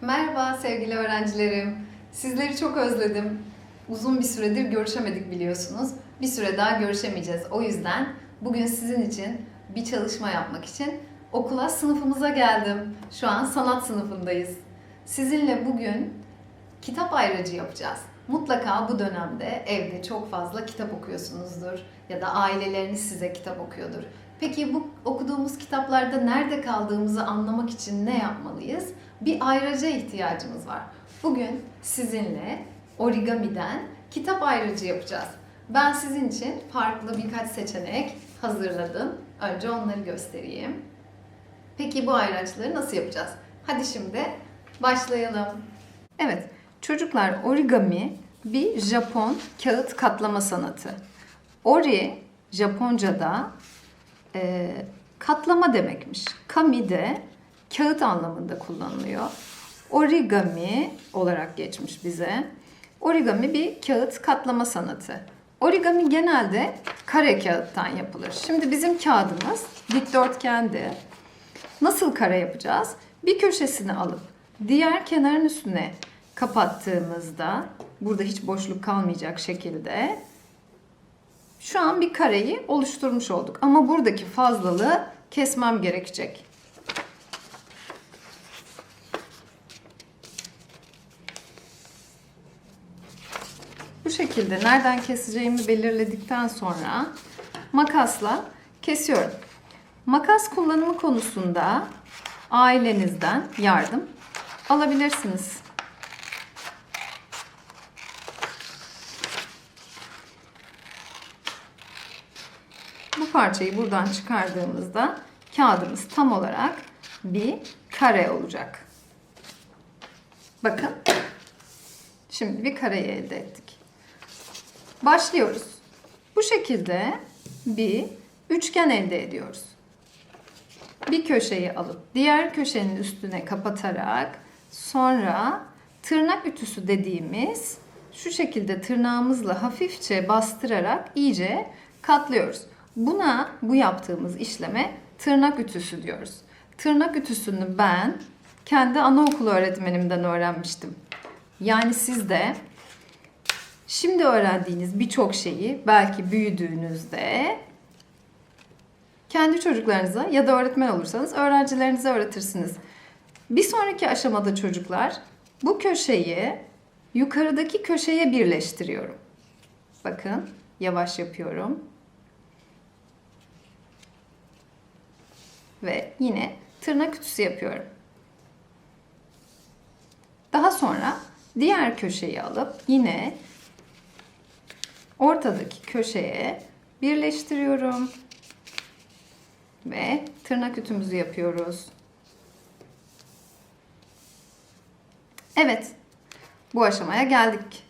Merhaba sevgili öğrencilerim. Sizleri çok özledim. Uzun bir süredir görüşemedik biliyorsunuz. Bir süre daha görüşemeyeceğiz. O yüzden bugün sizin için bir çalışma yapmak için okula sınıfımıza geldim. Şu an sanat sınıfındayız. Sizinle bugün kitap ayracı yapacağız. Mutlaka bu dönemde evde çok fazla kitap okuyorsunuzdur ya da aileleriniz size kitap okuyordur. Peki bu okuduğumuz kitaplarda nerede kaldığımızı anlamak için ne yapmalıyız? Bir ayraca ihtiyacımız var. Bugün sizinle origamiden kitap ayracı yapacağız. Ben sizin için farklı birkaç seçenek hazırladım. Önce onları göstereyim. Peki bu ayraçları nasıl yapacağız? Hadi şimdi başlayalım. Evet, çocuklar origami bir Japon kağıt katlama sanatı. Ori Japonca'da e, katlama demekmiş. Kami de kağıt anlamında kullanılıyor. Origami olarak geçmiş bize. Origami bir kağıt katlama sanatı. Origami genelde kare kağıttan yapılır. Şimdi bizim kağıdımız dikdörtgendi. Nasıl kare yapacağız? Bir köşesini alıp diğer kenarın üstüne kapattığımızda burada hiç boşluk kalmayacak şekilde şu an bir kareyi oluşturmuş olduk. Ama buradaki fazlalığı kesmem gerekecek. Bu şekilde nereden keseceğimi belirledikten sonra makasla kesiyorum. Makas kullanımı konusunda ailenizden yardım alabilirsiniz. Bu parçayı buradan çıkardığımızda kağıdımız tam olarak bir kare olacak. Bakın. Şimdi bir kareyi elde ettik. Başlıyoruz. Bu şekilde bir üçgen elde ediyoruz. Bir köşeyi alıp diğer köşenin üstüne kapatarak sonra tırnak ütüsü dediğimiz şu şekilde tırnağımızla hafifçe bastırarak iyice katlıyoruz. Buna bu yaptığımız işleme tırnak ütüsü diyoruz. Tırnak ütüsünü ben kendi anaokulu öğretmenimden öğrenmiştim. Yani siz de şimdi öğrendiğiniz birçok şeyi belki büyüdüğünüzde kendi çocuklarınıza ya da öğretmen olursanız öğrencilerinize öğretirsiniz. Bir sonraki aşamada çocuklar bu köşeyi yukarıdaki köşeye birleştiriyorum. Bakın yavaş yapıyorum. Ve yine tırnak ütüsü yapıyorum. Daha sonra diğer köşeyi alıp yine ortadaki köşeye birleştiriyorum. Ve tırnak ütümüzü yapıyoruz. Evet. Bu aşamaya geldik.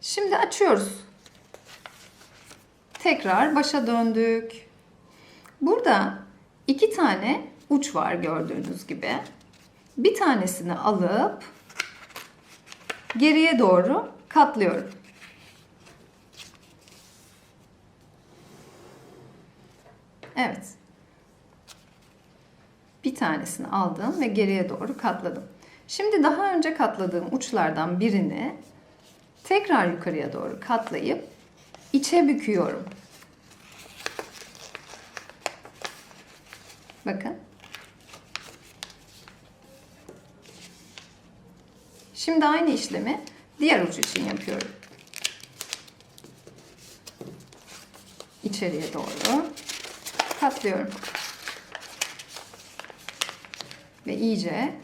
Şimdi açıyoruz. Tekrar başa döndük. Burada iki tane uç var gördüğünüz gibi. Bir tanesini alıp geriye doğru katlıyorum. Evet. Bir tanesini aldım ve geriye doğru katladım. Şimdi daha önce katladığım uçlardan birini tekrar yukarıya doğru katlayıp içe büküyorum. Bakın. Şimdi aynı işlemi diğer uç için yapıyorum. İçeriye doğru katlıyorum. Ve iyice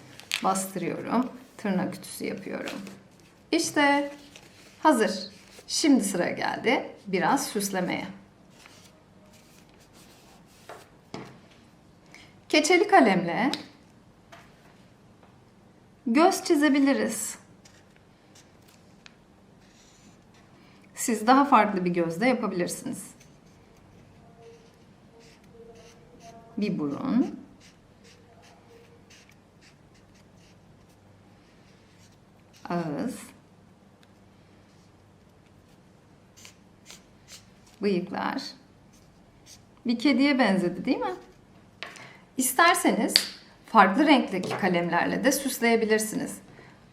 bastırıyorum. Tırnak ütüsü yapıyorum. İşte hazır. Şimdi sıra geldi biraz süslemeye. Keçeli kalemle göz çizebiliriz. Siz daha farklı bir gözde yapabilirsiniz. Bir burun. Ağız. Bıyıklar. Bir kediye benzedi değil mi? İsterseniz farklı renkli kalemlerle de süsleyebilirsiniz.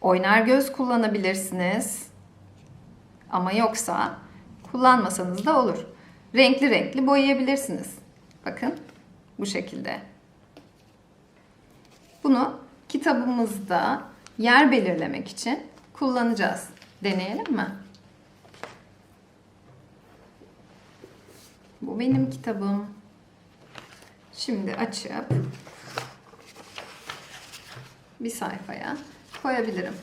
Oynar göz kullanabilirsiniz. Ama yoksa kullanmasanız da olur. Renkli renkli boyayabilirsiniz. Bakın bu şekilde. Bunu kitabımızda yer belirlemek için kullanacağız. Deneyelim mi? Bu benim kitabım. Şimdi açıp bir sayfaya koyabilirim.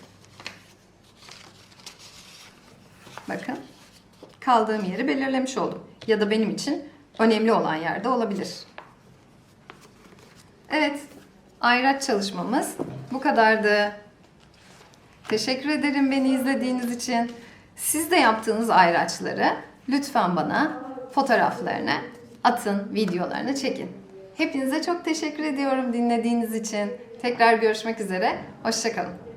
Bakın kaldığım yeri belirlemiş oldum. Ya da benim için önemli olan yerde olabilir. Evet, ayraç çalışmamız bu kadardı. Teşekkür ederim beni izlediğiniz için. Siz de yaptığınız ayraçları lütfen bana fotoğraflarını atın, videolarını çekin. Hepinize çok teşekkür ediyorum dinlediğiniz için. Tekrar görüşmek üzere. Hoşçakalın.